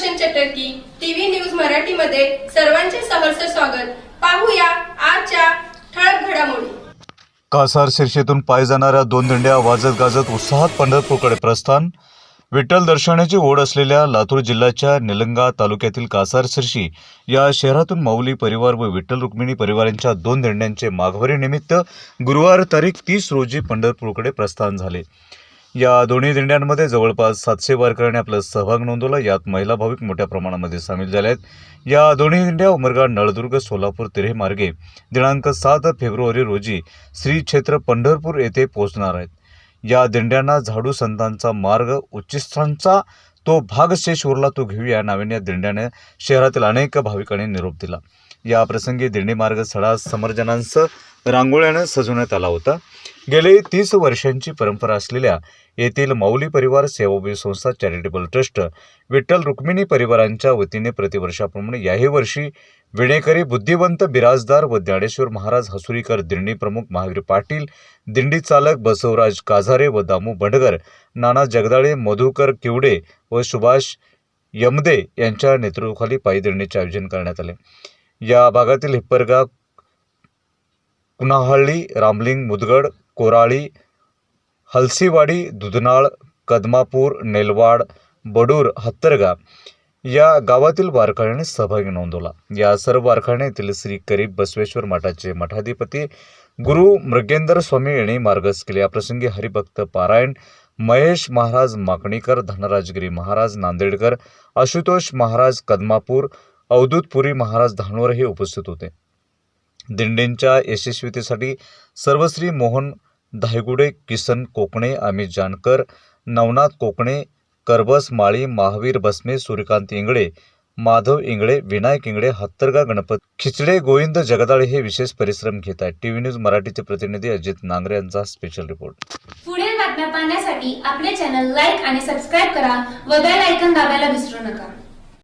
म्हटलं चटर्की TV news मराठीमध्ये सर्वांचे सहर्ष स्वागत. पाहूया आजच्या ठळक घडामोडी. कासार शिर्षेतून पाय जाणाऱ्या दोन दिंड्या वाजत गाजत उत्साहात पंढरपूरकडे प्रस्थान. विठ्ठल दर्शनाची ओढ असलेल्या लातूर जिल्ह्याच्या निलंगा तालुक्यातील कासार शिर्शी या शहरातून माऊली परिवार व विठ्ठल रुक्मिणी परिवारांच्या दोन दिंड्यांचे माघवारी निमित्त गुरुवार तारीख तीस रोजी पंढरपूरकडे प्रस्थान झाले. या दोन्ही दिंड्यांमध्ये जवळपास सातशे वारकऱ्यांनी आपला सहभाग नोंदवला. यात महिला भाविक मोठ्या प्रमाणामध्ये सामील झाल्या आहेत. या दोन्ही दिंड्या उमरगा नळदुर्ग सोलापूर तिरे मार्गे दिनांक सात फेब्रुवारी रोजी श्री क्षेत्र पंढरपूर येथे पोहोचणार आहेत. या दिंड्यांना झाडू संतांचा मार्ग उच्चिष्ठांचा तो भाग शेष उरला तो घेऊया या नावाने या दिंड्याने शहरातील अनेक भाविकांनी निरोप दिला. या प्रसंगी दिंडी मार्ग सडा समर्जनांसह रांगोळ्यानं सजवण्यात आला होता. गेले तीस वर्षांची परंपरा असलेल्या येथील माऊली परिवार सेवाभावी संस्था चॅरिटेबल ट्रस्ट विठ्ठल रुक्मिणी परिवारांच्या वतीने प्रतिवर्षाप्रमाणे याही वर्षी विणेकरी बुद्धिवंत बिराजदार व ज्ञानेश्वर महाराज हसुरीकर दिंडी प्रमुख महावीर पाटील दिंडी चालक बसवराज काझारे व दामू बंडगर नाना जगदाळे मधुकर किवडे व सुभाष यमदे यांच्या नेतृत्वाखाली पायी दिंडीचे आयोजन करण्यात आले. या भागातील हिप्परगा कुणाहळ्ळी रामलिंग मुदगड कोराळी हलसीवाडी दुधनाळ कदमापूर नेलवाड बडूर हत्तरगा या गावातील वारकऱ्यांनी सहभागी नोंदवला. या सर्व वारकऱ्यांनी येथील श्री करीब बसवेश्वर मठाचे मठाधिपती गुरु मृगेंद्र स्वामी यांनी मार्गस्थ केले. याप्रसंगी हरिभक्त पारायण महेश महाराज माकणीकर धनराजगिरी महाराज नांदेडकर आशुतोष महाराज कदमापूर अवधूतपुरी महाराज धानोर हे उपस्थित होते. दिंडींच्या यशस्वीतेसाठी सर्वश्री मोहन धायगुडे किसन कोकणे अमित जानकर नवनाथ कोकणे करबस माळी महावीर भस्मे सूर्यकांत इंगळे माधव इंगळे विनायक इंगळे हत्तरगा गणपत खिचडे गोविंद जगदाळे हे विशेष परिश्रम घेत आहेत. टीव्ही न्यूज मराठीचे प्रतिनिधी अजित नांगरे यांचा स्पेशल रिपोर्ट पुढील बातम्या पाहण्यासाठी आपले चॅनल लाईक आणि सबस्क्राईब करा व बेल ऐकन दाबायला विसरू नका.